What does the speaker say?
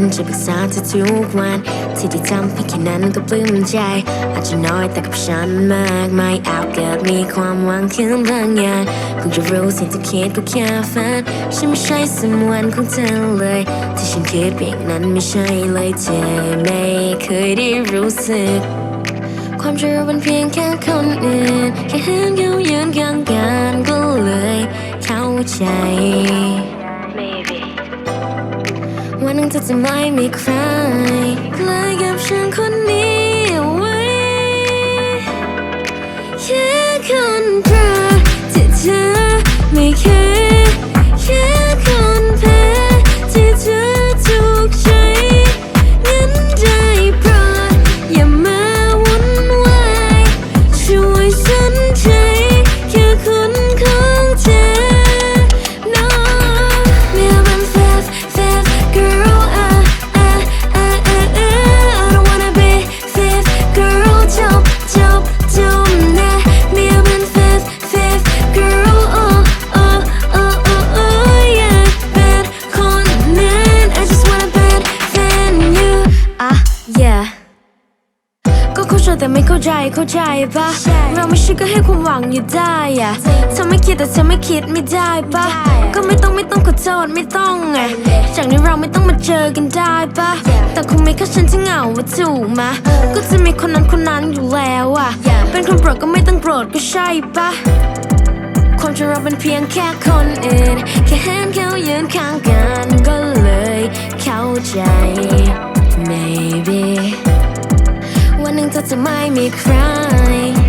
นจะปรึกษาเธอทุกวัน ที่ได้ทำเพียงแค่นั้นก็ปลื้มใจ อาจจะน้อยแต่กับฉันมากไม่อาจเกิดมีความหวังขึ้นบางอย่างเพิ่งจะรู้สิ่งที่คิดก็แค่ฝันฉันไม่ใช่สมวันของเธอเลย ที่ฉันคิดเพียงนั้นไม่ใช่เลยเธอไม่เคยได้รู้สึก ความเชื่อเป็นเพียงแค่คนอื่นแค่เห็นเขายืนข้างกันก็เลยเข้าใจ วันหนึ่งเธอจะไม่มีใครใกล้กับฉันคนนี้ เข้าใจแต่ไม่เข้าใจเข้าใจปะเราไม่ใช่ก็ให้ความหวังอยู่ได้อะเธอไม่คิดแต่เธอไม่คิดไม่ได้ปะก็ไม่ต้องไม่ต้องขอโทษไม่ต้องไงจากนี้เราไม่ต้องมาเจอกันได้ปะแต่คงไม่แค่ฉันที่เหงาว่าถูกมาก็จะมีคนนั้นคนนั้นอยู่แล้วอะเป็นคนโปรดก็ไม่ต้องโปรดก็ใช่ปะความจะเราเป็นเพียงแค่คนอื่นแค่เห็นเขายืนข้างกัน maybe วันห